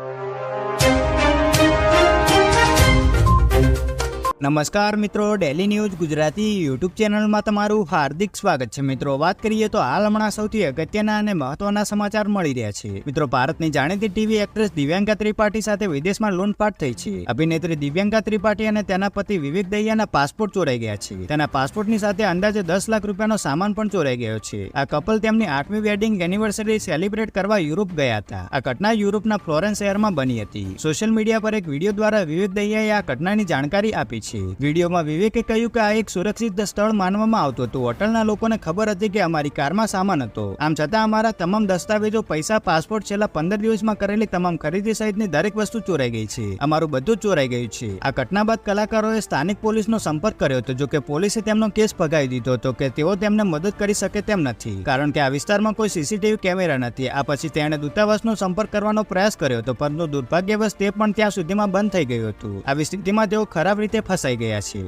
you. નમસ્કાર મિત્રો daily news Gujarati YouTube ચેનલમાં તમારું હાર્દિક સ્વાગત છે. મિત્રો, વાત કરીએ તો હાલ હમણાં સૌથી અગત્યના અને મહત્વના સમાચાર મળી રહ્યા છે. મિત્રો, ભારતની જાણીતી ટીવી એક્ટ્રેસ દિવ્યાંકા ત્રિપાઠી સાથે વિદેશમાં લૂંટફાટ થઈ છે. અભિનેત્રી દિવ્યાંકા ત્રિપાઠી અને તેના પતિ વિવેક દહિયાના પાસપોર્ટ ચોરાઈ ગયા છે. તેના પાસપોર્ટની સાથે અંદાજે દસ લાખ રૂપિયાનો સામાન પણ ચોરાઈ ગયો છે. આ કપલ તેમની આઠમી વેડિંગ એનિવર્સરી સેલિબ્રેટ કરવા યુરોપ ગયા હતા. આ ઘટના યુરોપના ફ્લોરેન્સ શહેરમાં બની હતી. સોશિયલ મીડિયા પર એક વીડિયો દ્વારા વિવેક દહિયાએ આ ઘટનાની જાણકારી આપી છે. વિડીયોમાં વિવેકે કહ્યું કે આ એક સુરક્ષિત સ્થળ માનવામાં આવતું હતું. હોટલના લોકોને ખબર હતી કે અમારી કારમાં સામાન હતો. આમ છતાં અમારા તમામ દસ્તાવેજો, પૈસા, પાસપોર્ટ છેલ્લા પંદર દિવસમાં કરેલી તમામ ખરીદી સહિતની દરેક વસ્તુ ચોરાઈ ગઈ છે. અમારું બધું ચોરાઈ ગયું છે. આ ઘટના બાદ કલાકારોએ સ્થાનિક પોલીસનો સંપર્ક કર્યો હતો જો કે પોલીસે તેમનો કેસ ભગાવી દીધો હતો કે તેઓ તેમને મદદ કરી શકે તેમ નથી. કારણ કે આ વિસ્તારમાં કોઈ સીસીટીવી કેમેરા નથી. આ પછી તેણે દૂતાવાસનો સંપર્ક કરવાનો પ્રયાસ કર્યો હતો, પરંતુ દુર્ભાગ્યવશ તે પણ ત્યાં સુધીમાં બંધ થઈ ગયું હતું. આવી સ્થિતિમાં તેઓ ખરાબ રીતે ફસાઈ ગયા છે